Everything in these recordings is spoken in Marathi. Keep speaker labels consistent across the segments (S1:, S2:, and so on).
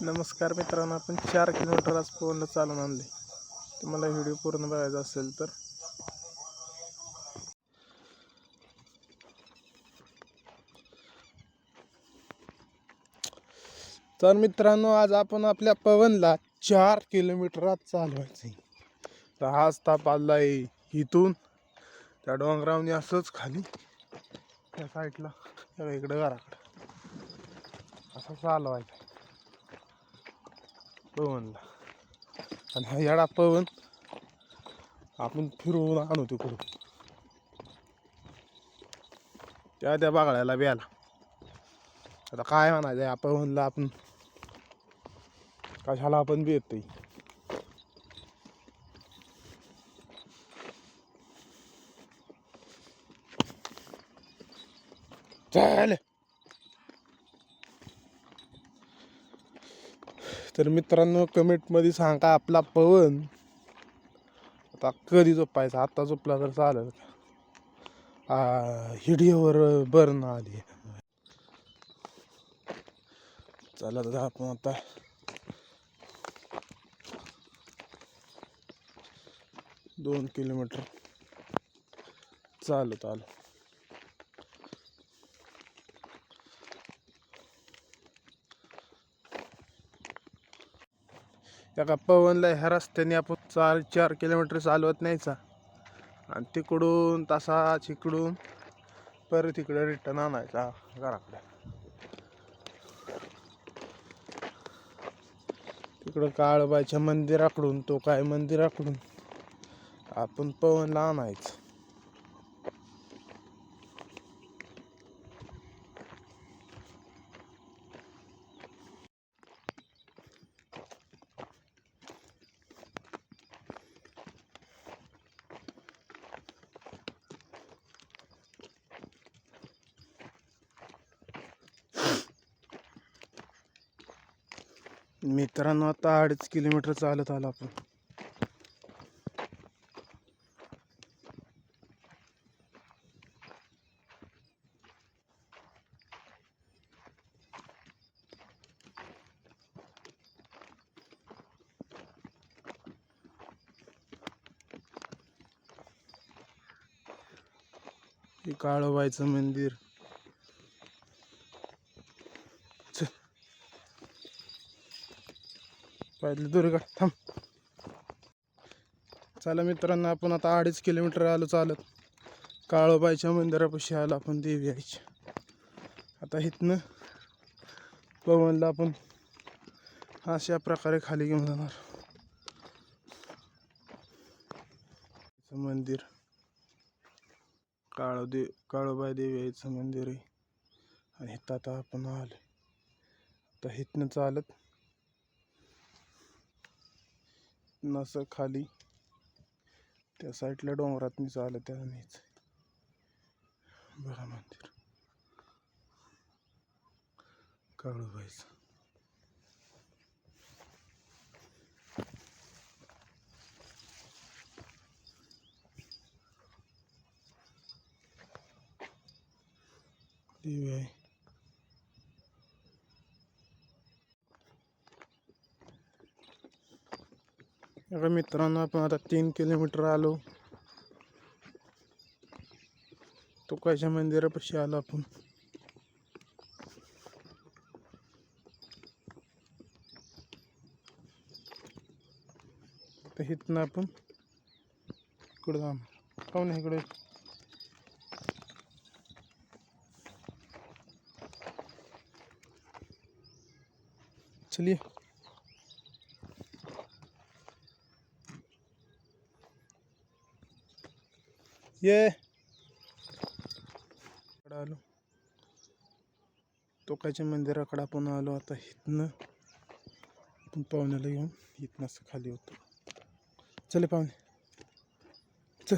S1: नमस्कार मित्रांनो आपण चार किलोमीटर आज पवनला चालून आणले. तुम्हाला व्हिडिओ पूर्ण बघायचा असेल तर. तर मित्रांनो आज आपण आपल्या पवनला चार किलोमीटर आज चालवायचं तर हाच ताप आलाय इथून. त्या डोंगरावनी असंच खाली. त्या साईडला वेगळं इकडं घराकडं. असं चालवायचं पवनला आणि हा येडा पवन आपण फिरवून आणू तिकडून. त्या त्या बागळ्याला बियाला. आता काय म्हणायचं या पवनला आपण कशाला आपण बी येतोय चालेल तर मित्रांनो कमेंटमध्ये सांगा आपला पवन. आता कधी झोपायचा? आत्ता झोपला तर चालेल हिडिओवर ना आली. चला तर आपण आता दोन किलोमीटर. चालत आलं एका पवनला ह्या रस्त्याने आपण चार चार किलोमीटर चालवत न्यायचा आणि तिकडून तसाच इकडून परत इकडे रिटर्न आणायचा घराकडे. तिकडं काळबाईच्या मंदिराकडून तो काय मंदिराकडून आपण पवनला आणायचं. मित्रांनो आता अडीच किलोमीटर चालत आलो आपण. काळोबाईचं मंदिर. पाहिलं. दुर्गा थांब. चला मित्रांनो आपण आता अडीच किलोमीटर आलो चालत. काळोबाईच्या मंदिरापाशी आलो आपण देवी आईच्या आता इथनं पवनला आपण अशा प्रकारे खाली घेऊन जाणार. मंदिर. काळोदे काळोबाई देवी आईचं मंदिर आहे आणि इथं आता आपण आलो आता इथनं चालत नसं खाली. त्या साईडला डोंगरात मी चालत त्या न्यायचं बघा मंदिर. काळूबाईचं देवी बघा मित्रांनो आता तीन किलोमीटर आलो तुकाच्या मंदिरापाशी आलो तर इथनं आपण इकडं जाणार. पाहून इकडे. चलिए ये। आलो. तोकाच्या मंदिराकडे आपण आलो आता इथनं. आपण पाहुण्याला घेऊन इथनं असं खाली होतो. चले पाहुणे. चल.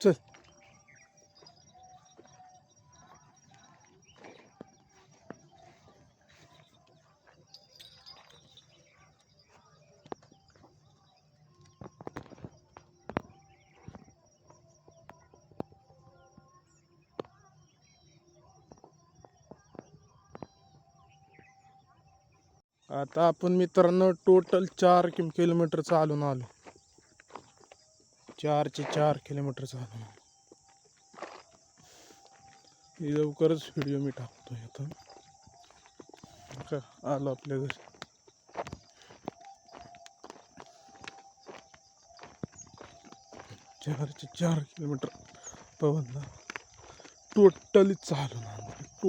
S1: चल. आता आपण मित्रांनो टोटल चार किलोमीटर चालून आलो. चारचे चार किलोमीटर चालून लवकरच व्हिडिओ मी टाकतो आता का आलो आपल्या घरी. चारचे चार किलोमीटर पवनला. टोटली चालणार टो